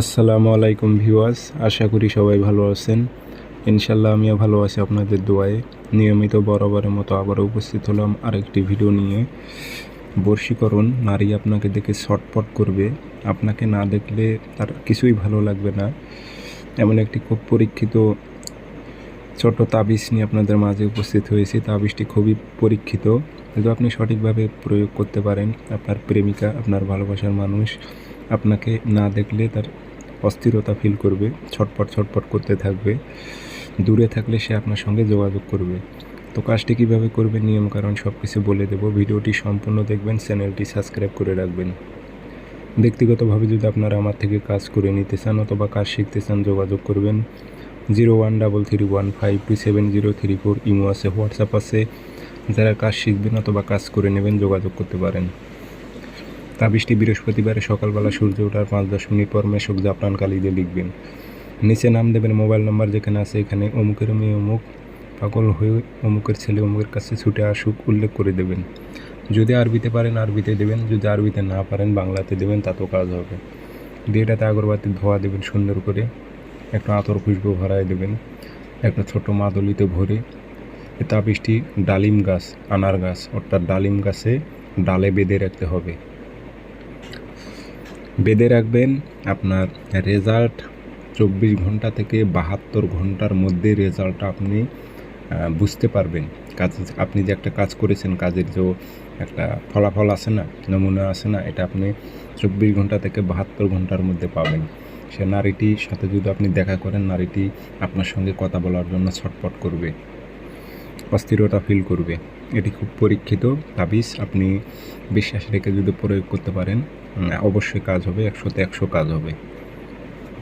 আসসালামু আলাইকুম ভিউয়ার্স, আশা করি সবাই ভালো আছেন। ইনশাল্লাহ আমিও ভালো আছি আপনাদের দোয়ায়। নিয়মিত বরাবরের মতো আবারও উপস্থিত হলাম আরেকটি ভিডিও নিয়ে। বর্ষীকরণ, নারী আপনাকে দেখে ছটপট করবে। আপনাকে না দেখলে তার কিছুই ভালো লাগবে না। এমন একটি খুব পরীক্ষিত ছোট তাবিজ নিয়ে আপনাদের মাঝে উপস্থিত হয়েছি। তাবিজটি খুবই পরীক্ষিত। যদি আপনি সঠিকভাবে প্রয়োগ করতে পারেন। আপনার প্রেমিকা, আপনার ভালোবাসার মানুষ। আপনাকে না দেখলে তার অস্থিরতা ফিল করবে, ছটপট ছটপট করতে থাকবে, দূরে থাকলে সে আপনার সঙ্গে যোগাযোগ করবে। তো কাজটি কীভাবে করবেন নিয়ম কারণ সব কিছু বলে দেবো। ভিডিওটি সম্পূর্ণ দেখবেন, চ্যানেলটি সাবস্ক্রাইব করে রাখবেন। ব্যক্তিগতভাবে যদি আপনারা আমার থেকে কাজ করে নিতে চান অথবা কাজ শিখতে চান, যোগাযোগ করবেন। Zero one double three one five two seven zero three four Imo আছে, হোয়াটসঅ্যাপ আছে। যারা কাজ শিখবেন অথবা কাজ করে নেবেন, যোগাযোগ করতে পারেন। তাবিশটি বৃহস্পতিবারে সকালবেলা সূর্য ওঠার পাঁচ দশ মিনিট পর মেশক জাফরান কালি দিয়ে লিখবেন। নিচে নাম দেবেন মোবাইল নাম্বার যেখানে আছে এখানে অমুকের মেয়ে অমুক, পাগল হয়ে অমুকের ছেলে অমুকের কাছে ছুটে আসুক উল্লেখ করে দেবেন। যদি আরবিতে পারেন আরবিতে দেবেন, যদি আরবিতে না পারেন বাংলাতে দেবেন তাতেও কাজ হবে। দিয়ে এটাতে আগরবাতি ধোয়া দেবেন সুন্দর করে, একটা আতর খুশবু ভরায় দেবেন, একটা ছোট মাদলিতে ভরে। তাবিজটি ডালিম গাছ, আনার গাছ, অর্থাৎ ডালিম গাছে ডালে বেঁধে রাখতে হবে। বেঁধে রাখবেন। আপনার রেজাল্ট চব্বিশ ঘণ্টা থেকে বাহাত্তর ঘণ্টার মধ্যে রেজাল্টটা আপনি বুঝতে পারবেন। কাজ, আপনি যে একটা কাজ করেছেন, কাজের যে একটা ফলাফল আছে না, নমুনা আছে না, এটা আপনি চব্বিশ ঘণ্টা থেকে বাহাত্তর ঘণ্টার মধ্যে পাবেন। সে নারীটির সাথে যদি আপনি দেখা করেন, নারীটি আপনার সঙ্গে কথা বলার জন্য ছটপট করবে, অস্থিরতা ফিল করবে। এটি খুব পরীক্ষিত তাবিজ। আপনি বিশ্বাস রেখে যদি প্রয়োগ করতে পারেন অবশ্যই কাজ হবে একশোতে একশো কাজ হবে।